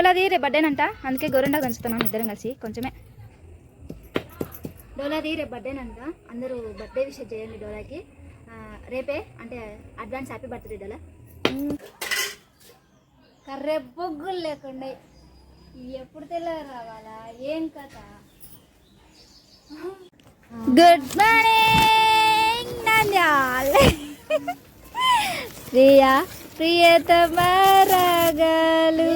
డోలాది రేపు బర్త్డేనంట. అందుకే గోరెండా పెంచుతున్నాం ఇద్దరం కలిసి కొంచెమే. డోలాది రేపు బర్త్డేనంట. అందరూ బర్త్డే విషయం చేయండి డోలాకి. రేపే అంటే అడ్వాన్స్ హ్యాపీ బర్త్డే డోలా. కర్రె బొగ్గులు లేకుండా. ఎప్పుడు తెల్ల రావాలా? ఏం కథ? Good morning Nandyal. ప్రియతమ రాగాలు.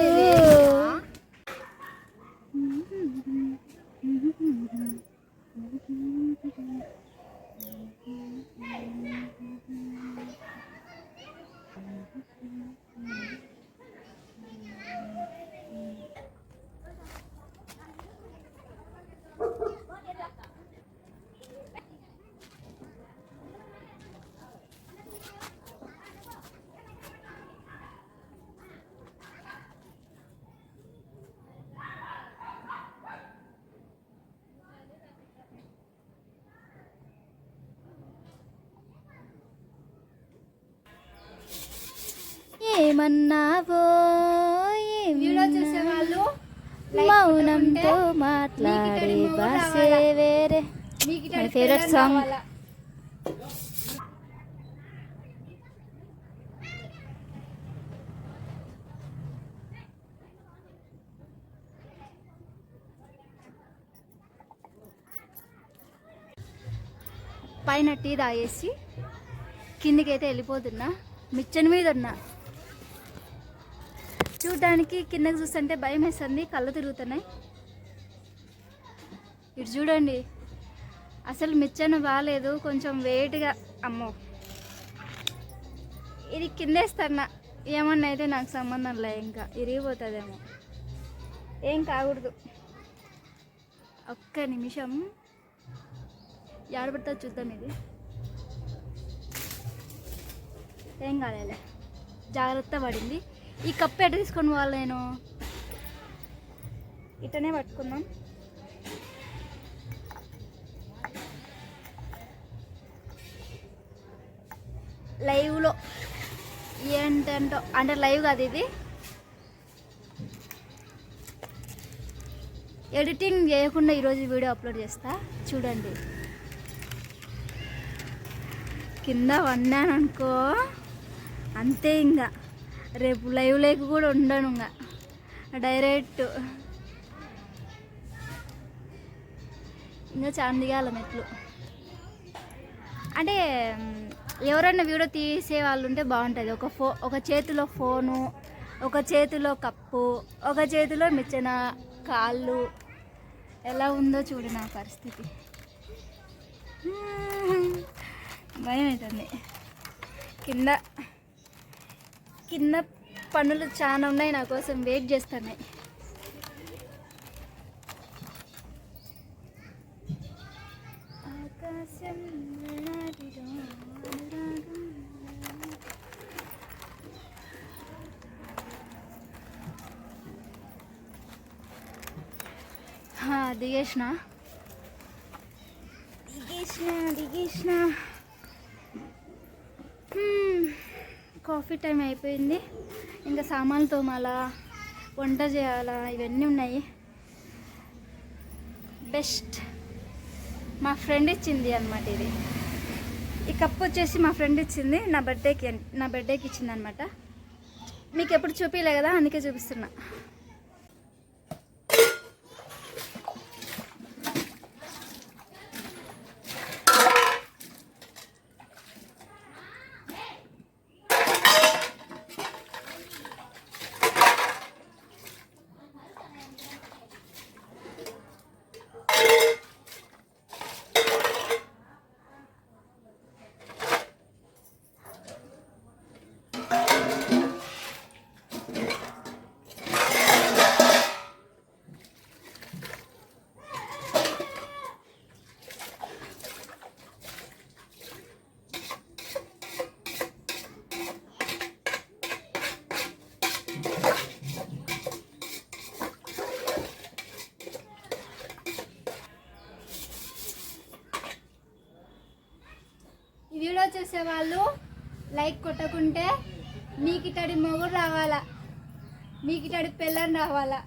ఏమన్నావో మౌనంతో మాట్లాడే భాషే వేరే. My favorite song. పైన టీ తాగేసి కిందికైతే వెళ్ళిపోతున్నా మిచ్చని మీద ఉన్నా. చూడడానికి కిందకి చూస్తుంటే భయం వేస్తుంది కళ్ళు తిరుగుతున్నాయి. ఇటు చూడండి అసలు మిచ్చన బాగాలేదు కొంచెం వెయిట్గా అమ్మో. ఇది కిందేస్తన్నా ఏమన్నా అయితే నాకు సంబంధం లే ఇంకా ఇరిగిపోతుందేమో. ఏం కాకూడదు. ఒక్క నిమిషం. ఏడబడతా చూద్దాం ఇది. ఏం కాలేలే. జాగ్రత్త పడింది. ఈ కప్పు ఎట్ట తీసుకొని పోవాలి నేను? ఇటనే పట్టుకుందాం. లైవ్లో ఏంటంటో అంటే లైవ్ కాదు ఇది. ఎడిటింగ్ చేయకుండా ఈరోజు వీడియో అప్లోడ్ చేస్తా. చూడండి. కింద వన్నాను అనుకో అంతే ఇంకా రేపు లైవ్ లేక కూడా ఉండను ఇంకా. డైరెక్ట్ ఇంకా చాలా దిగాల మెట్లు. అంటే ఎవరైనా వీడియో తీసే వాళ్ళు ఉంటే బాగుంటుంది. ఒక ఫో ఒక చేతిలో ఫోను ఒక చేతిలో కప్పు ఒక చేతిలో మిచ్చన కాళ్ళు. ఎలా ఉందో చూడు నా పరిస్థితి. భయం అవుతుంది కింద కింద పనులు చాలా ఉన్నాయి నా కోసం వెయిట్ చేస్తున్నాయి ఆకాశం దిగేసిన దిగేసిన దిగేసిన కాఫీ టైం అయిపోయింది. ఇంకా సామాన్లు తోమాలా వంట చేయాలా ఇవన్నీ ఉన్నాయి. బెస్ట్ మా ఫ్రెండ్ ఇచ్చింది అనమాట ఇది. ఈ కప్ వచ్చేసి మా ఫ్రెండ్ ఇచ్చింది. నా బర్త్డేకి నా బర్త్డేకి ఇచ్చింది అనమాట మీకు ఎప్పుడు చూపించలే కదా అందుకే చూపిస్తున్నా. ఈ వాళ్ళు లైక్ కొట్టకుంటే మీకు ఇట్టడి మొగుడు రావాలా? మీకు ఇటాడి పెళ్ళని రావాలా?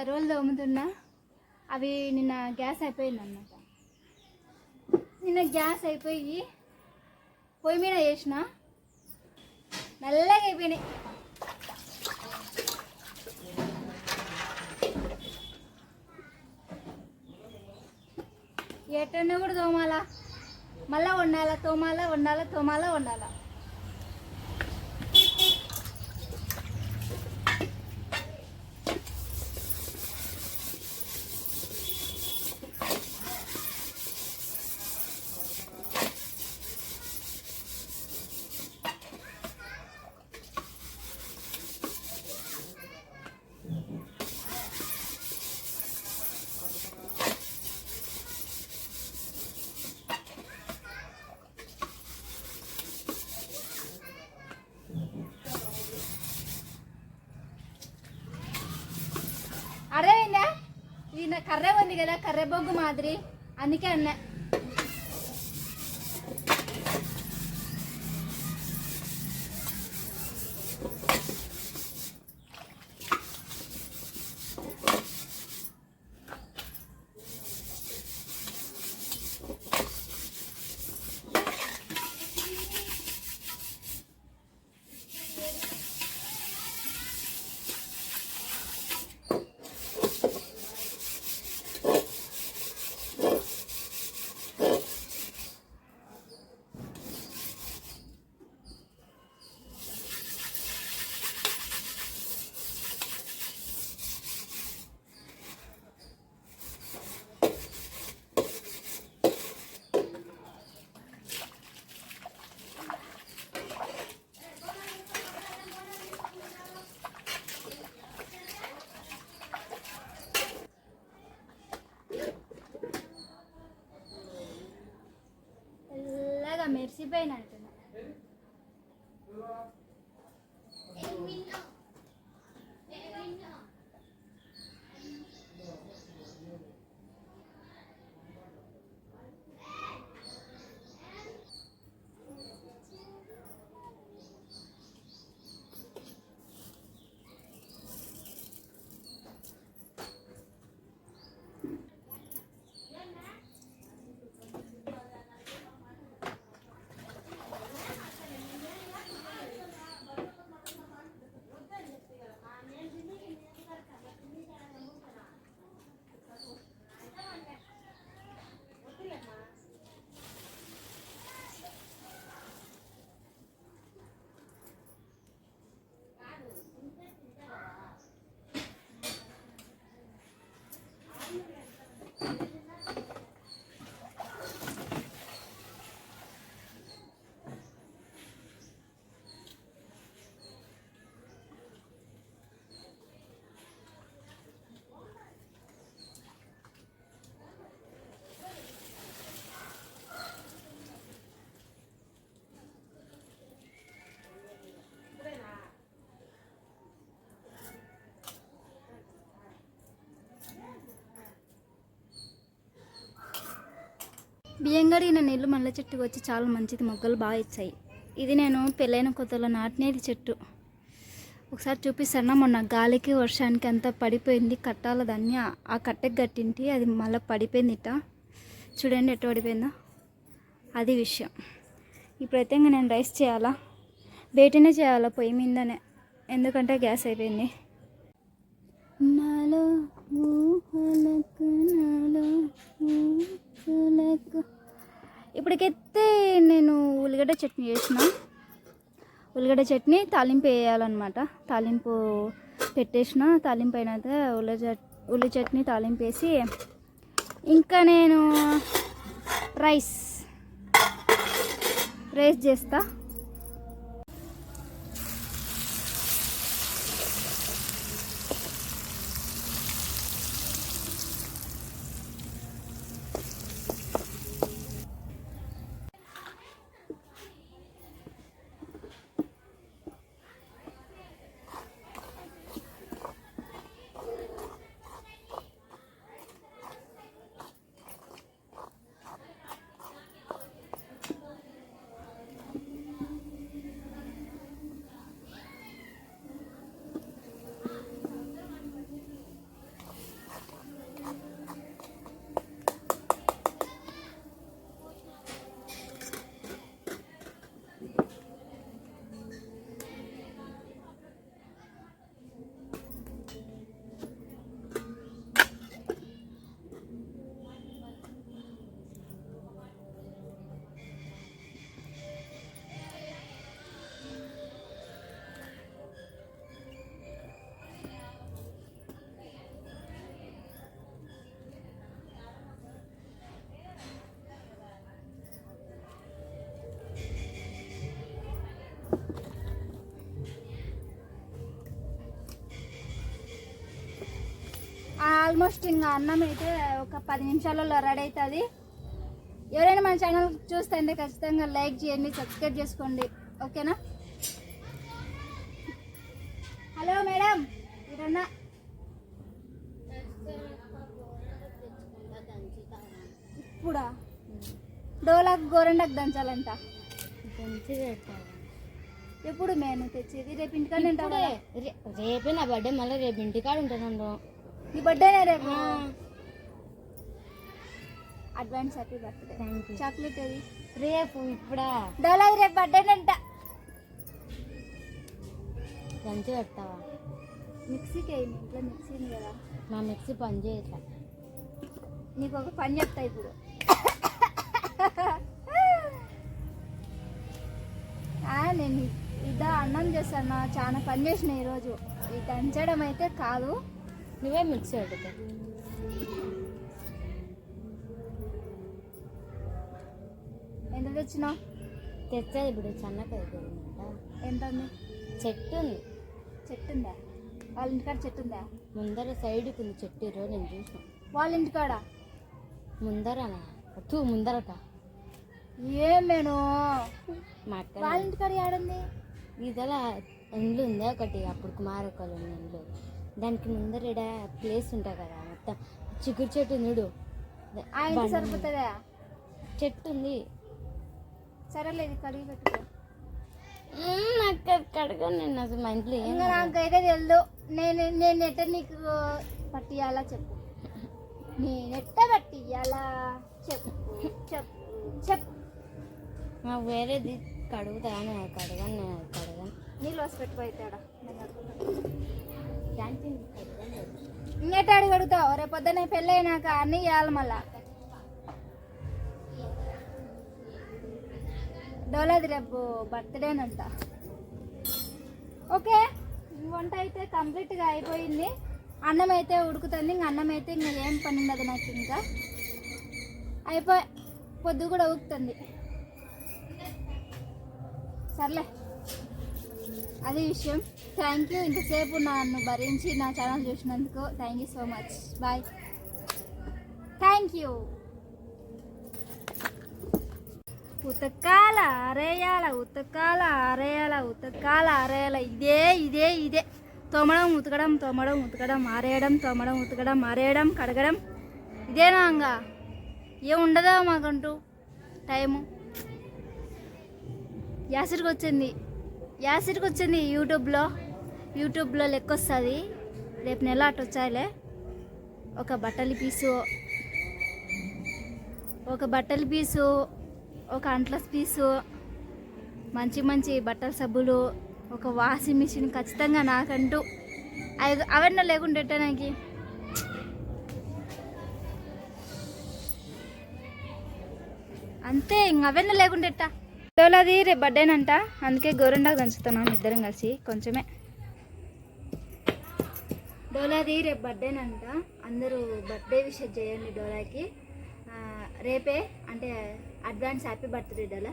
సరువులు తోముతున్నా అవి నిన్న గ్యాస్ అయిపోయింది అన్నమాట నిన్న గ్యాస్ అయిపోయి పొయ్యి మీద వేసిన నల్లగా అయిపోయినాయి. ఎట్టన్నా కూడా తోమాలా? మళ్ళా వండాలా? తోమాలా? వండాలా? తోమాలా? వండాలా? అర్థమైందా ఇది నా కర్ర ఉంది కదా కర్రె బొగ్గు మాదిరి అందుకే అన్నా பை நன்றி బియ్యం కడిగిన నీళ్ళు మల్లె చెట్టుకు వచ్చి చాలా మంచిది మొగ్గలు బాగా ఇచ్చాయి. ఇది నేను పెళ్ళైన కొత్తలో నాటినేది చెట్టు. ఒకసారి చూపిస్తాను? మొన్న గాలికి వర్షానికి అంతా పడిపోయింది. కట్టాల దాన్ని ఆ- కట్టకి కట్టెకి కట్టింటి అది మళ్ళీ పడిపోయింది ఇట్ట చూడండి ఎట్ట పడిపోయిందో. అది విషయం. ఇప్పుడైతే ఇంకా నేను రైస్ చేయాలా? బయటనే చేయాలా? పొయ్యి మీదనే. ఎందుకంటే గ్యాస్ అయిపోయింది. నాలో ఊహలకు నాలో చూలకు ఇప్పటికైతే నేను ఉల్లిగడ్డ చట్నీ చేసిన. ఉల్లిగడ్డ చట్నీ తాలింపు వేయాలన్నమాట. తాలింపు పెట్టేసిన. తాలింపు అయినాక ఉల్లి చట్ ఉల్లి చట్నీ తాలింపు వేసి ఇంకా నేను రైస్ రైస్ చేస్తా. ఆల్మోస్ట్ ఇంకా అన్నం అయితే ఒక పది నిమిషాలలో రెడీ అవుతుంది. ఎవరైనా మన ఛానల్ చూస్తే ఖచ్చితంగా లైక్ చేయండి సబ్స్క్రైబ్ చేసుకోండి. ఓకేనా? హలో మేడం ఇరన్నా ఇప్పుడా? డోలాకు గోరెండకు దంచాలంట. ఎప్పుడు మేము తెచ్చేది? రేపు ఇంటికాడ తింటావు రేపే నా బర్త్డే మళ్ళీ రేపు ఇంటికాడ ఉంటాను నీ బర్త్డేనే రేపు? Advance happy birthday thank you chocolate అది రేపు ఇప్పుడా? డోలాకి రేపు బర్త్డేనంట దంచి పెడతావా మిక్సీకి అయింది ఇంట్లో మిక్సీ ఉంది కదా. మా మిక్సీ పని చేయట్లా. నీకు ఒక పని చెప్తా ఇప్పుడు. ఆ, నేను ఇదా అన్నం చేస్తాను చాలా పని చేసిన ఈరోజు. ఈ దంచడం అయితే కాదు. నువ్వే మిక్సీ పెడతా ఎంత తెచ్చినావు? తెచ్చేది ఇప్పుడు జరిగిందంట ఎంత ఉంది చెట్టు ఉంది. చెట్టు ఉందా వాళ్ళ ఇంటికాడ చెట్టు ఉందా ముందర సైడ్కి ఉంది చెట్టు ఈరోజు నేను చూసిన. వాళ్ళ ఇంటికాడ? ముందర తూ ముందరట. ఏం నేను మా అక్క వాళ్ళ ఇంటికాడ ఏడుంది? ఇదలా ఇండ్లు ఉంది ఒకటి అప్పుడు కుమారకలు ఇండ్లు దానికి ముందర ఈడ ప్లేస్ ఉంటుంది కదా మొత్తం. చిగురు చెట్టు బండి. సరిపోతుందా? చెట్టు ఉంది. సరేలేదు కడిగి పెట్టుకో. నాకు నేను అసలు మా ఇంట్లో ఇంకా నాకైతే తెలియదు నేను నేను ఎట్ట నీకు పట్టియాలా చెప్పు. నేను ఎట్ట పట్టియాలా చెప్పు చెప్పు చెప్పు. నాకు వేరేది కడుగుతా అది కడగను నేను కడగను నీళ్ళు వసి క్యాంటీన్ కడగను అడుగుతావు రేపు పొద్దున పెళ్ళైనాక అన్ని అన్నీ ఇవ్వాలి మళ్ళా. డోలది రేపు బర్త్డేనంట ఓకే వంట అయితే కంప్లీట్గా అయిపోయింది. అన్నం అయితే ఉడుకుతుంది ఇంక అన్నం అయితే ఇంకా ఏం పని ఉండదు నాకు ఇంకా. అయిపోయి పొద్దు కూడా ఉడుకుతుంది సర్లే అది విషయం. Thank you. ఇంతసేపు నన్ను భరించి నా ఛానల్ చూసినందుకు thank you so much. Bye thank you ఉతకాల అరేయాల ఉతకాల అరేయాల ఉతకాల అరేయాల ఇదే ఇదే ఇదే. తోమడం ఉతకడం తోమడం ఉతకడం ఆరేయడం తోమడం ఉతకడం ఆరేయడం కడగడం. ఇదేనా అంగా. ఏం ఉండదా మాకంటూ? టైము యాసిడ్కి వచ్చింది యాసిడ్కి వచ్చింది యూట్యూబ్లో యూట్యూబ్లో లెక్క వస్తుంది రేపు నెల అటు వచ్చాయిలే. ఒక బట్టల పీసు ఒక బట్టల పీసు ఒక అంట్లస్ పీసు మంచి మంచి బట్టల సబ్బులు ఒక వాషింగ్ మిషన్ ఖచ్చితంగా నాకంటూ. అవి అవన్నీ లేకుండా నాకు? అంతే ఇంక అవన్నీ లేకుండా ఎట్టా? రేపు బర్త్డేనంట అందుకే గోరెండాకు దంచుతున్నాం ఇద్దరం కలిసి కొంచెమే. డోలాది రేపు బర్త్డేనంట అందరూ బర్త్డే విషెస్ చేయండి డోలాకి. రేపే అంటే అడ్వాన్స్ హ్యాపీ బర్త్డే డోలా.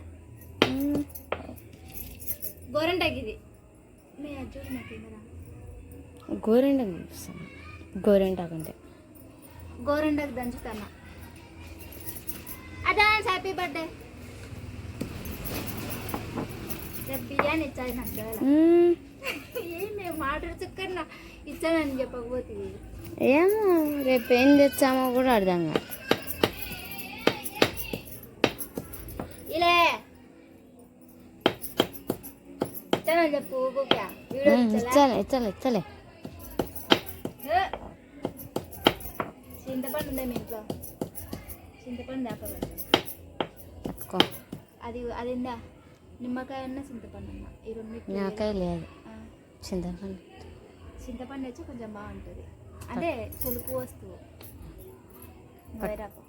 గోరెండాకి ఇది. మీ అది చూడు నాకు. గోరెంటాకు చూపిస్తాను గోరెంటాకు అంటే గోరెండాకు దంచుతున్నా అడ్వాన్స్ హ్యాపీ బర్త్డే రేపు బిర్యానీ డోలా మ్మ్. మాట చుక్కన్నా ఇచ్చానని చెప్పకపోతుంది ఏమో రేపు ఏం తెచ్చామో కూడా అర్థం కాదు. ఇలే. ఇచ్చానని చెప్పు ఇచ్చలా? ఇచ్చాలే ఇచ్చాలే. చింతపండు ఉందా మీ ఇంట్లో. చింతపండు పట్టుకో అది అది ఉందా? నిమ్మకాయ అన్న చింతపండు అన్న ఈ రెండు నాకాయ లేదు. చింతపండు. చింతపండు వచ్చి కొంచెం బాగుంటుంది. అంటే పులుపు వస్తువు. వైరాకు